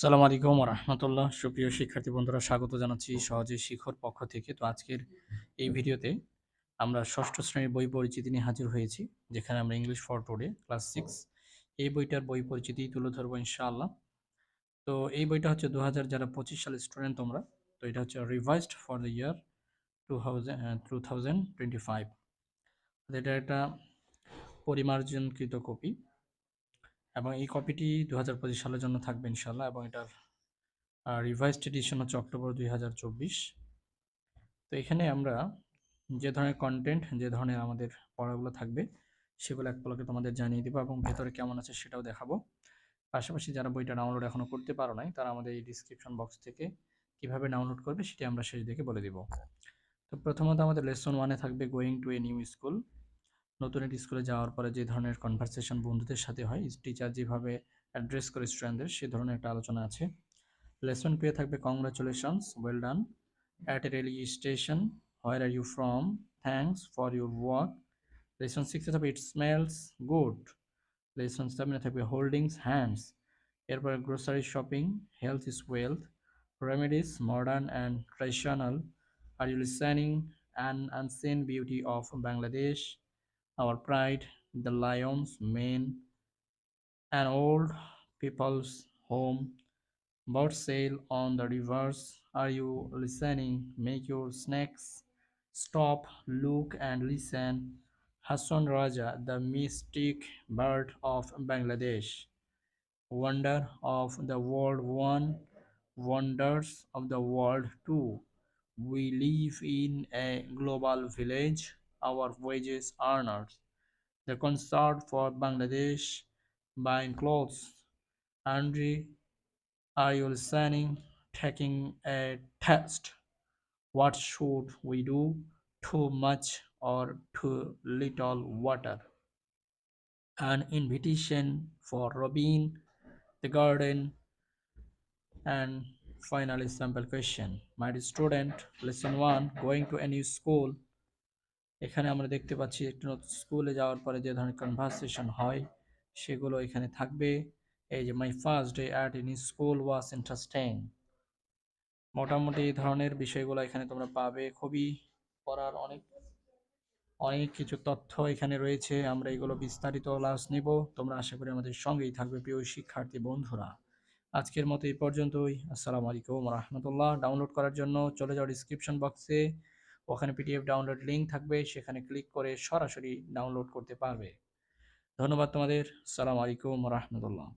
সালাম আলাইকুম রহমতুল্লাহ সুপ্রিয় শিক্ষার্থী বন্ধুরা, স্বাগত জানাচ্ছি সহজে শিখর পক্ষ থেকে। তো আজকের এই ভিডিওতে আমরা ষষ্ঠ শ্রেণির বই পরিচিতি নিয়ে হাজির হয়েছি, যেখানে আমরা English for today class six এই বইটার বই পরিচিতি তুলে ধরবো ইনশাআল্লাহ। তো এই বইটা হচ্ছে দু হাজার যারা পঁচিশ সালের স্টুডেন্ট তোমরা, তো এটা হচ্ছে revised for the year two thousand two thousand twenty five এটা একটা পরিমার্জনকৃত কপি এবং এই কপিটি দু হাজার পঁচিশ সালের জন্য থাকবে ইনশাল্লাহ এবং এটার রিভাইসড এডিশন হচ্ছে অক্টোবর দুই হাজার চব্বিশ। তো এখানে আমরা যে ধরনের কন্টেন্ট যে ধরনের আমাদের পড়াগুলো থাকবে, সেগুলো এক পলকে তোমাদের জানিয়ে দেবো এবং ভেতরে কেমন আছে সেটাও দেখাবো। পাশাপাশি যারা বইটা ডাউনলোড এখনও করতে পারো নাই, তারা আমাদের এই ডিসক্রিপশন বক্স থেকে কীভাবে ডাউনলোড করবে সেটি আমরা শেষ দেখে বলে দিব। তো প্রথমত আমাদের লেসন ওয়ানে থাকবে going to a new school নতুন একটি স্কুলে যাওয়ার পরে যে ধরনের কনভারসেশন বন্ধুদের সাথে হয় টিচার যেভাবে অ্যাড্রেস করে স্টুডেন্টদের সে ধরনের একটা আলোচনা আছে। লেসন পেয়ে থাকবে congratulations well done at a railway station where are you from thanks for your work lesson সিক্সে থাকবে ইট স্মেলস গুড লেসন সেভেনে থাকবে হোল্ডিংস হ্যান্ডস এরপরে grocery shopping health is wealth remedies modern and traditional are you listening and unseen beauty of Bangladesh our pride, the lion's mane, an old people's home, birds sail on the rivers. Are you listening? Make your snacks stop, look, and listen. Hassan Raja, the mystic bird of Bangladesh. Wonder of the world one, wonders of the world two. We live in a global village our wages earners. The concert for Bangladesh buying clothes. Andre, are you listening? Taking a test. What should we do? Too much or too little water? An invitation for Robin, the garden, and finally sample question. My student, lesson 1, going to a new school. এখানে আমরা দেখতে পাচ্ছি একটু স্কুলে যাওয়ার পরে যে ধরনের কনভারসেশন হয়, সেগুলো এখানে থাকবে। এই যে my first day at in school was interesting মোটামুটি এই ধরনের বিষয়গুলো এখানে তোমরা পাবে। খুবই পড়ার অনেক অনেক কিছু তথ্য এখানে রয়েছে। আমরা এগুলো বিস্তারিত ক্লাস নিব। তোমরা আশা করি আমাদের সঙ্গেই থাকবে প্রিয় শিক্ষার্থী বন্ধুরা। আজকের মতো এই পর্যন্তই। আসসালামু আলাইকুম রহমতুল্লাহ। ডাউনলোড করার জন্য চলে যাও ডিসক্রিপশন বক্সে ওখানে পিডিএফ ডাউনলোড লিঙ্ক থাকবে, সেখানে ক্লিক করে সরাসরি ডাউনলোড করতে পারবে। ধন্যবাদ তোমাদের। সালাম আলাইকুম রহমতুল্লাহ।